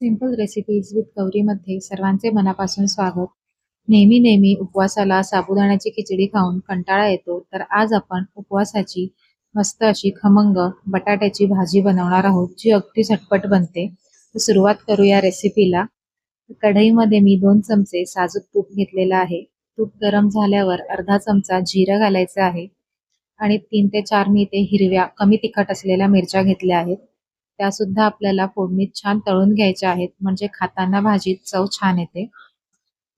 Simple recipes with गौरीमध्ये सर्वांचे मनापासून स्वागत. नेहमी नेहमी उपवासाला साबुदाण्याची खिचडी खाऊन कंटाळा येतो तर आज आपण उपवासाची मस्त अशी खमंग बटाट्याची भाजी बनवणार आहोत जी अगदी झटपट बनते. तर सुरुवात करूया रेसिपीला कढईमध्ये मी दोन चमचे साजूक तूप घेतलेलं आहे. तूप गरम झाल्यावर अर्धा चमचा जिरं घालायचं आहे. आणि तीन ते चार मी ते हिरव्या कमी तिखट असलेल्या मिरच्या घेतल्या आहेत. त्या सुद्धा आपल्याला फोडणीत छान तळून घ्यायच्या आहेत. म्हणजे खाताना भाजीत चव छान येते.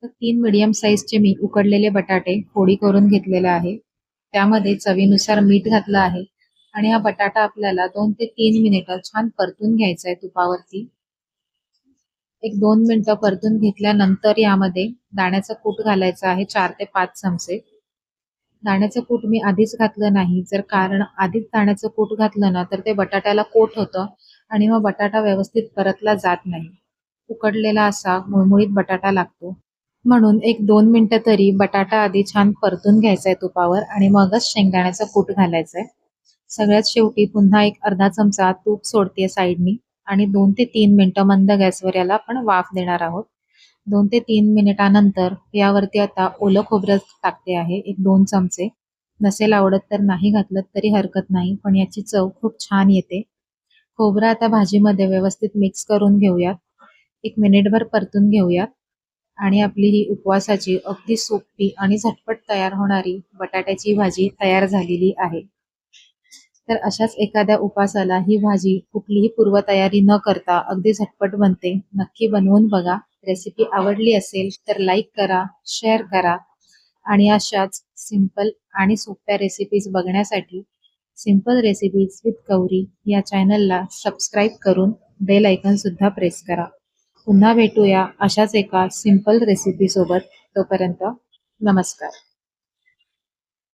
तर तीन मिडियम साईजचे मी उकडलेले बटाटे फोडी करून घेतलेले आहे. त्यामध्ये चवीनुसार मीठ घातलं आहे. आणि हा बटाटा आपल्याला दोन ते तीन मिनिटं छान परतून घ्यायचा आहे तुपावरती. एक दोन मिनिटं परतून घेतल्यानंतर यामध्ये दाण्याचा कूट घालायचं आहे चार ते पाच चमचे. दाण्याचं कूट मी आधीच घातलं नाही. जर कारण आधीच दाण्याचं कूट घातलं ना तर ते बटाट्याला कोट होतं आणि मग बटाटा व्यवस्थित परतला जात नाही. उकडलेला असा मुळमुळीत बटाटा लागतो. म्हणून एक दोन मिनटं तरी बटाटा आधी छान परतून घ्यायचा आहे तुपावर आणि मगच शेंगदाण्याचं कूट घालायचंय. सगळ्यात शेवटी पुन्हा एक अर्धा चमचा तूप सोडते साईडनी आणि दोन ते तीन मिनटं मंद गॅसवर याला आपण वाफ देणार आहोत. दोन ते तीन मिनिटानंतर यावरती आता ओलं खोबरं टाकते आहे एक दोन चमचे. नसेल आवडत तर नाही घातलं तरी हरकत नाही पण याची चव खूप छान येते. खोबरं आता भाजीमध्ये व्यवस्थित मिक्स करून घेऊयात. एक मिनिटभर परतून घेऊयात. आणि आपली ही उपवासाची अगदी सोपी आणि झटपट तयार होणारी बटाट्याची भाजी तयार झालेली आहे. तर अशाच एखाद्या उपासाला ही भाजी कुठलीही पूर्वतयारी न करता अगदी झटपट बनते. नक्की बनवून बघा. रेसिपी आवडली असेल तर लाईक करा शेअर करा. आणि अशाच सिंपल आणि सोप्या रेसिपीज बघण्यासाठी सिंपल रेसिपीज विथ गौरी या चॅनलला सबस्क्राईब करून बेल आयकनसुद्धा प्रेस करा. पुन्हा भेटूया अशाच एका सिंपल रेसिपीसोबत तोपर्यंत नमस्कार.